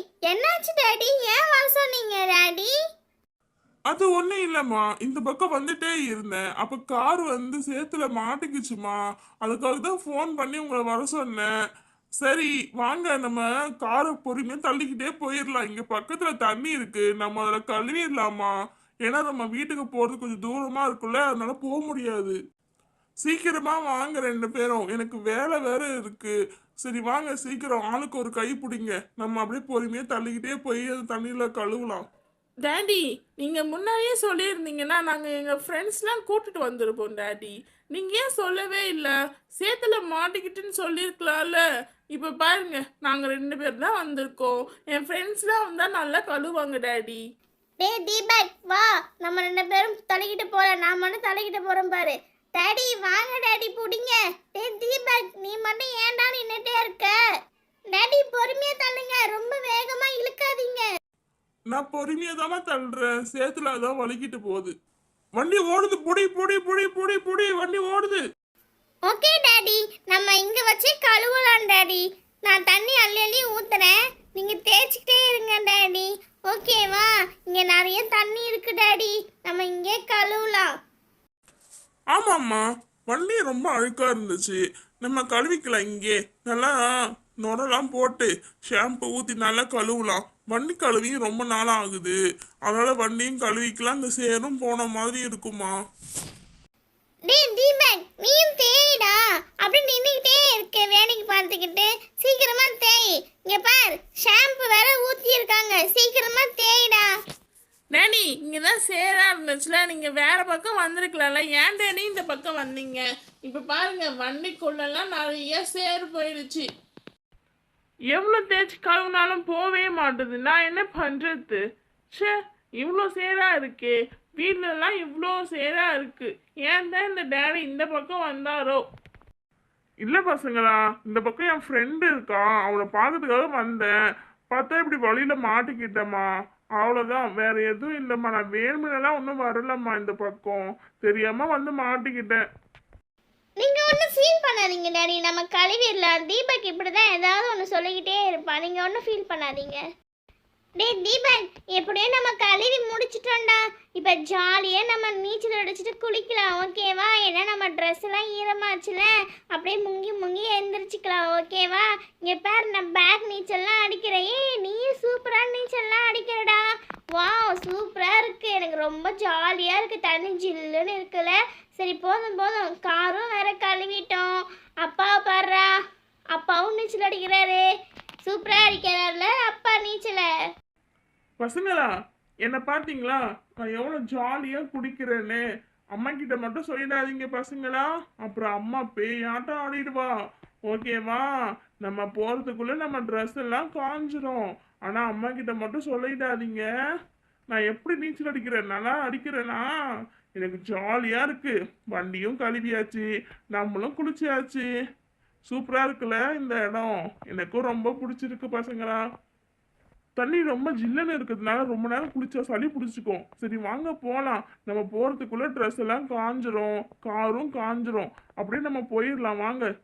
என்னாச்சு டாடி? ஏன் வர சொன்னீங்க டாடி? அது ஒண்ணும் இல்லம்மா. இந்த பக்கம் வந்துட்டே இருந்தேன். அப்ப கார் வந்து சேத்துல மாட்டிக்குச்சுமா. அதுக்காக தான் ஃபோன் பண்ணி உங்களை வர சொன்னேன். சரி வாங்க. நம்ம காரை பொறுமையாக தள்ளிக்கிட்டே போயிடலாம் இங்க பக்கத்துல தண்ணி இருக்கு. நம்ம அதில் கழுவிடலாமா ஏன்னா நம்ம வீட்டுக்கு போறது கொஞ்சம் தூரமா இருக்குல்ல அதனால போக முடியாது. சீக்கிரமா வாங்க ரெண்டு பேரும். எனக்கு வேலை வேற இருக்கு. சரி வாங்க சீக்கிரம். ஆளுக்கு ஒரு கை பிடிங்க. நம்ம அப்படியே பொறுமையா தள்ளிக்கிட்டே போய் அந்த தண்ணியில கழுவலாம். டாடி நீங்க முன்னாடியே சொல்லியிருந்தீங்கன்னா நாங்க எங்க ஃப்ரெண்ட்ஸ்லாம் கூட்டிட்டு வந்திருப்போம் டாடி நீங்க ஏன் சொல்லவே இல்லை? சேத்துல மாட்டிக்கிட்டுன்னு சொல்லியிருக்கலாம்ல. இப்போ பாருங்க நாங்க ரெண்டு பேர் தான் வந்திருக்கோம். என் ஃப்ரெண்ட்ஸ்லாம் வந்தா நல்லா கழுவாங்க டாடி டேய் தீபக் வா. நம்ம ரெண்டு பேரும் தலைக்கிட்டு போறோம் நான் மட்டும் தலைக்கிட்டு போறேன் பாரு. டாடி வாங்க டாடி புடிங்க. டேய் தீபக் நீ மட்டும் ஏன்டா நின்னுட்டே இருக்க? டாடி பொறுமையா தள்ளுங்க. ரொம்ப வேகமா இழுக்காதீங்க. நான் பொறுமையா தானே தள்ளுறேன். சேத்துல அதான் வலிக்கிட்டு போகுது. வண்டி ஓடுது. புடி புடி புடி புடி புடி. வண்டி ஓடுது. Okay daddy. நம்ம இங்க வச்சு கழுவலாம் டாடி. நான் தண்ணி அள்ளி அள்ளி ஊத்துறேன் நீங்க தேய்ச்சிக்கிட்டே இருங்க டாடி ஓகேவா இங்க நிறைய தண்ணி இருக்கு டாடி நம்ம இங்கே கழுவலாம் ஆமாம்மா. வண்டி ரொம்ப அழுக்கா இருந்துச்சு. நம்ம கழுவிக்கலாம் இங்கே. நல்லா நுரெல்லாம் போட்டு ஷாம்பு ஊற்றி நல்லா கழுவலாம். வண்டி கழுவியும் ரொம்ப நாள் ஆகுது. அதனால வண்டியும் கழுவிக்கலாம். இந்த சேரும் போன மாதிரி இருக்குமா? டேய் தீபக் நீயும் தேய்டா. அப்படி நின்னுக்கிட்டே இருக்க. வேலைக்கு பார்த்துக்கிட்டு சீக்கிரமா தேய். இங்க பார் ஷாம்பு வேற ஊத்தி இருக்காங்க சீக்கிரமா தேய்டா. டாடி இங்கே தான் சேரா இருந்துச்சுல நீங்கள் வேற பக்கம் வந்திருக்கலாம்ல. ஏன் டாடி இந்த பக்கம் வந்தீங்க? இப்போ பாருங்க வண்டிக்குள்ளெல்லாம் நிறைய சேர் போயிடுச்சு எவ்வளோ தேய்ச்சி கழுவுனாலும் போவே மாட்டுது. நான் என்ன பண்ணுறது ச்சே இவ்வளோ சேரா இருக்கு. வீட்டிலலாம் இவ்வளோ சேரா இருக்கு. ஏன் தான் இந்த டேடி இந்த பக்கம் வந்தாரோ? இல்லை பசங்களா இந்த பக்கம் என் ஃப்ரெண்டு இருக்கான். அவளை பார்க்கறதுக்காக வந்தேன். பார்த்தா இப்படி வழியில மாட்டிக்கிட்டேம்மா. அவ்வளோதான் வேற எதுவும் இல்லைம்மா. நான் வேணுமெல்லாம் ஒன்றும் வரலம்மா இந்த பக்கம். தெரியாம வந்து மாட்டிக்கிட்டேன். நீங்க ஒன்றும் ஃபீல் பண்ணாதீங்க டாடி. நம்ம கழுவிடலாம் தீபக் இப்படிதான் ஏதாவது ஒன்று சொல்லிக்கிட்டே இருப்பான் நீங்க ஒன்றும் ஃபீல் பண்ணாதீங்க. டேய் தீபக் எப்படியோ நம்ம கழுவி முடிச்சிட்டோம்டா. இப்போ ஜாலியாக நம்ம நீச்சல் அடிச்சுட்டு குளிக்கலாம் ஓகேவா ஏன்னா நம்ம ட்ரெஸ் எல்லாம் ஈரமாச்சுல. அப்படியே முங்கி முங்கி எழுந்திரிச்சிக்கலாம் ஓகேவா இங்கே பாரு நான் பேக் நீச்சல்லாம் அடிக்கிறேன். நீயும் சூப்பராக நீச்சல்லாம் அடிக்கிறடா வாவ் சூப்பராக இருக்கு எனக்கு ரொம்ப ஜாலியாக இருக்குது தண்ணி ஜில்லுன்னு இருக்குல்ல. சரி போதும் போதும். காரும் வேற கழுவிட்டோம். அப்பா பாடுறா அப்பாவும் நீச்சல் அடிக்கிறாரு. சூப்பராக அடிக்கிறாருல. அப்பா நீச்சலை. பசங்களா என்ன பார்த்தீங்களா? நான் எவ்வளோ ஜாலியாக குடிக்கிறேன்னு அம்மா கிட்ட மட்டும் சொல்லிடாதீங்க பசங்களா அப்புறம் அம்மா பேயாட்டம் ஆடிடுவா. ஓகேவா? நம்ம போகிறதுக்குள்ளே நம்ம ட்ரெஸ் எல்லாம் காஞ்சிரும். ஆனால் அம்மா கிட்ட மட்டும் சொல்லிடாதீங்க. நான் எப்படி நீச்சல் அடிக்கிறேன்? நல்லா அடிக்கிறேனா? எனக்கு ஜாலியாக இருக்கு. வண்டியும் கழுவியாச்சு. நம்மளும் குளிச்சாச்சு. சூப்பராக இருக்குல்ல இந்த இடம்? எனக்கும் ரொம்ப பிடிச்சிருக்கு பசங்களா. தண்ணி ரொம்ப ஜில்லுன்னு இருக்கிறதுனால ரொம்ப நேரம் குளிச்சா சளி பிடிச்சிக்கும். சரி வாங்க போகலாம் நம்ம போகிறதுக்குள்ளே ட்ரெஸ் எல்லாம் காஞ்சிரும். காரும் காஞ்சிரும். அப்படியே நம்ம போயிடலாம். வாங்க.